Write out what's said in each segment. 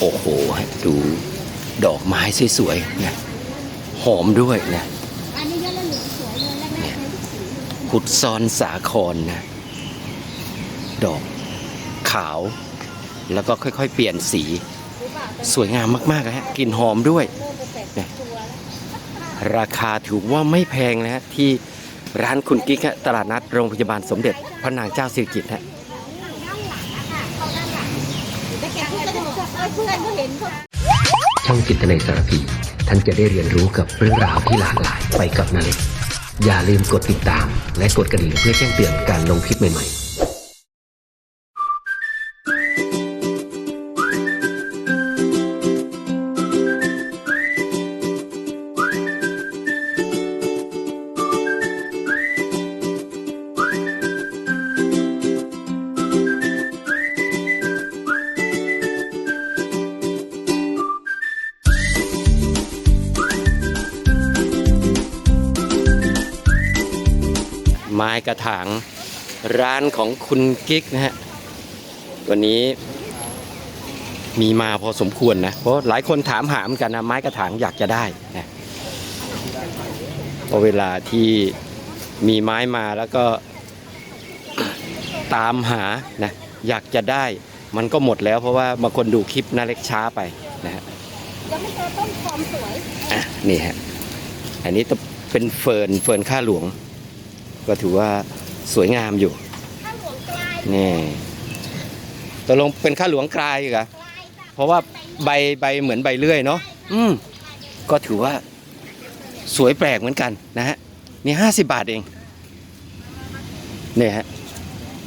โอ้โห ดูดอกไม้สวยๆนะหอมด้วยนะขุดซอนสาครนะ ดอกขาว แล้วก็ค่อยๆ เปลี่ยนสี สวยงามมากๆนะฮะกลิ่นหอมด้วยเริ่มเป็นแปดตัวแล้วราคาถือว่าไม่แพงนะฮะที่ร้านคุณกิ๊กตลาดนัดโรงพยาบาลสมเด็จพระนางเจ้าสิริกิติ์ฮะ ด้านหลังอะค่ะเข้าด้านหลังไปแกะเพื่อน เพื่อนก็เห็นเขาช่องจิตในสารพี ท่านจะได้เรียนรู้กับเรื่องราวที่หลากหลายไปกับนาเล็กอย่าลืมกดติดตาม และกดกระดิ่งเพื่อแจ้งเตือนการลงคลิปใหม่ๆ ไม้กระถางร้านของคุณกิ๊กนะฮะวันนี้มีมาพอสมควรนะ เพราะหลายคนถามหาเหมือนกันนะไม้กระถางอยากจะได้นะพอเวลาที่มีไม้มาแล้วก็ตามหานะอยากจะได้มันก็หมดแล้วเพราะว่าบางคนดูคลิปน่าเล็กช้าไปนะฮะยังไม่เจอต้นความสวยอะนี่ฮะอันนี้เป็นเฟิร์นเฟิร์นข้าหลวง ก็ถือว่าสวยงามอยู่ข้าวหลวงกลายนี่ตกลงเป็นข้าหลวงกลายอีกเหรอกลายจ้ะเพราะว่าใบใบเหมือนใบเลื่อยเนาะอืมก็ถือว่าสวยแปลกเหมือนกันนะฮะนี่ห้าสิบาทเองเนี่ยฮะ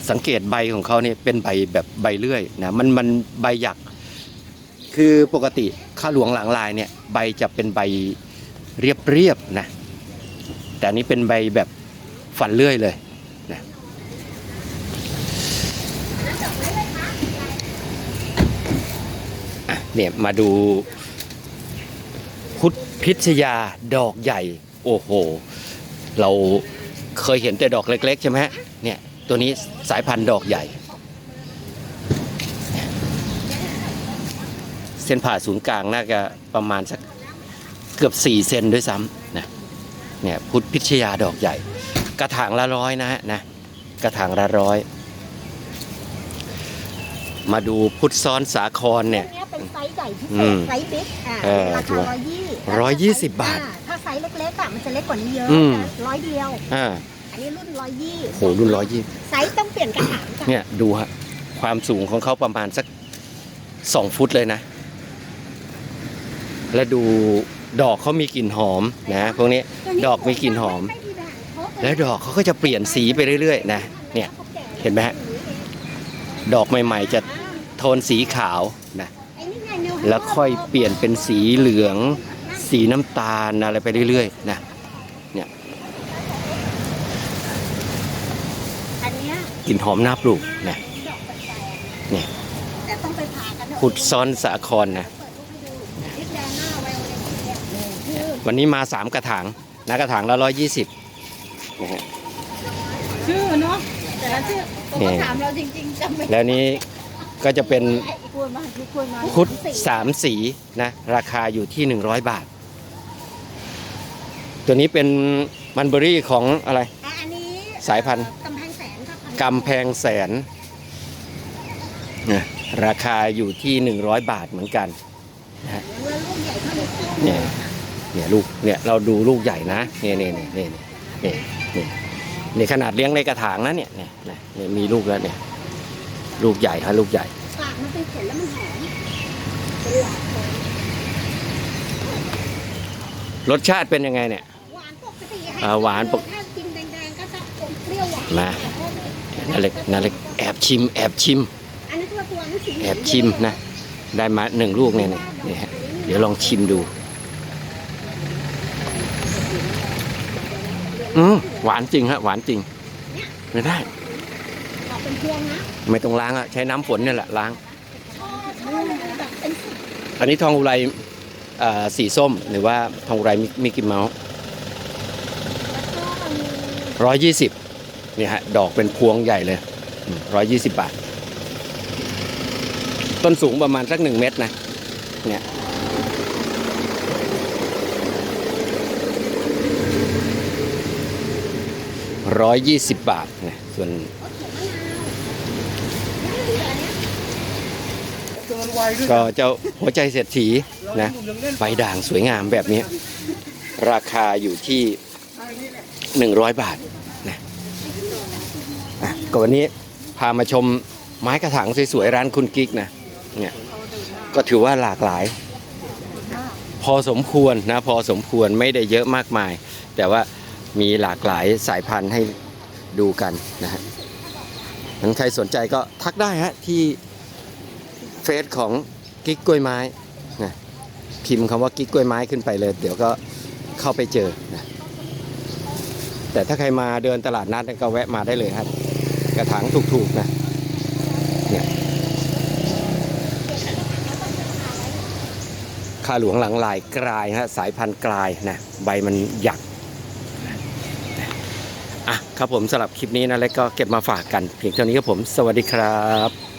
สังเกตใบของเขาเนี่ยเป็นใบแบบใบเลื่อยนะมันมันใบหยัก คือปกติข้าหลวงหลังลายเนี่ย ใบจะเป็นใบเรียบเรียบๆนะ แต่อันนี้เป็นใบแบบ ฟันเลื่อยเลยนะเนี่ยมาดูพุทธพิชยาดอกใหญ่ โอ้โห เราเคยเห็นแต่ดอกเล็ก ๆ ใช่ไหมฮะเนี่ยตัวนี้สายพันธุ์ดอกใหญ่ เส้นผ่าศูนย์กลางน่าจะประมาณสักเกือบ 4 เซนด้วยซ้ำนะเนี่ยพุทธพิชยาดอกใหญ่ กระถางละร้อยนะฮะนะกระถางละร้อย มาดูพุทธซ้อนสาครเนี่ยเนี้ยเป็นไซส์ใหญ่พิเศอืษมไซส์บิ๊กอ่าเออราถือคาว่าร้อยยี่ร้อยยี่สิบบาทถ้าไซส์เล็กๆอะมันจะเล็กกว่านี้เยอะอืมร้อยเดียว อ่าอันนี้รุ่นร้อยยี่โหรุ่นร้อยยี่ไซส์ต้องเปลี่ยนกระถางจ้ะเนี่ยดูฮะความสูงของเขาประมาณสักสองฟุตเลยนะ และดูดอกเขามีกลิ่นหอมนะพวกนี้ ดอกมีกลิ่นหอมได่างเพราะ แล้วดอกเขาก็จะเปลี่ยนสีไปเรื่อยๆนะเนี่ยเห็นไหมฮะดอกใหม่ๆจะโทนสีขาวนะแล้วค่อยเปลี่ยนเป็นสีเหลือง สีน้ำตาลอะไรไปเรื่อยๆนะเนี้ยกลิ่นหอมน่าปลูกนะเนี่ยขุดซ้อนสาครนะเปิดรูปให้ดูนิดแดงหน้าไวโอนนะวันนี้มาสามกระถางนะกระถางละร้อยยี่สิบ นะฮะชื่อเนาะแต่ละชื่อผมนี่ก็ถามเราจริงๆจำไม่ได้แล้วนี้ก็จะเป็นควรมาควรมาพุทธสามสีนะ ราคาอยู่ที่ 100 บาท ตัวนี้เป็นมันเบอรี่ของอะไร อะอันนี้สายพันธุ์ กำแพงแสนครับกำแพงแสนนะราคาอยู่ที่ 100 บาทเหมือนกัน เรือลูกใหญ่เท่านี้เนี่ยเนี่ยลูกเนี่ยเราดูลูกใหญ่นะเนี่ยเนี่ยเนี่ยเนี่ยเนี่ยเนี่ยนี่ขนาดเลี้ยงในกระถางนะเนี่ยเนี่ยเนี่ยเนี่ยมีลูกแล้วเนี่ย ลูกใหญ่ฮะลูกใหญ่ปากมันเป็นผลแล้วมันหอมเป็นหลอดเลยรสชาติเป็นยังไงเนี่ยหวานปกติให้อ่าหวานปกถ้ากินแดงๆก็จะอมเปรี้ยวหวานมานาเล็กนาเล็กแอบชิม แอบชิมอันนี้ตัวตัวนี้สีแอบชิมนะได้มาหนึ่งลูกเนี่ยเนี่ยเนี่ยฮะเดี๋ยวลองชิมดู อืมหวานจริงฮะหวานจริง ไม่ได้ออกเป็นพวงนะไม่ต้องล้างอะใช้น้ำฝนเนี่ยแหละล้าง ช่อช่อเลยแบบเป็นสีอันนี้ทองอุไรเอ่อสีส้มหรือว่าทองอุไรมิกกี้เมาส์แล้วก็มีร้อยยี่สิบเนี่ยฮะดอกเป็นพวงใหญ่เลยร้อยยี่สิบบาท ต้นสูงประมาณสักหนึ่งเมตรนะอเนี่ย ร้อยยี่สิบบาทนะส่วนก็เจ้าหัวใจเศรษฐีนะใบด่างสวยงามแบบนี้ ราคาอยู่ที่ 100 บาทนะอะก็วันนี้พามาชมไม้กระถางสวยๆร้านคุณกิ๊กนะเนี่ยก็ถือว่าหลากหลาย พอสมควรนะ พอสมควรไม่ได้เยอะมากมาย แต่ว่า มีหลากหลายสายพันธุ์ให้ดูกันนะฮะนั้นใครสนใจก็ทักได้ฮะที่เฟซของกิ๊กกล้วยไม้นะพิมพ์คำว่ากิ๊กกล้วยไม้ขึ้นไปเลย เดี๋ยวก็เข้าไปเจอนะแต่ถ้าใครมาเดินตลาดนัดก็แวะมาได้เลยครับ กระถางถูกๆนะเนี่ยข้าหลวงหลังลายกลายฮะสายพันธุ์กลายนะใบมันหยัก อะครับผมสำหรับคลิปนี้นะแล้วก็เก็บมาฝากกันเพียงเท่านี้ครับผม สวัสดีครับ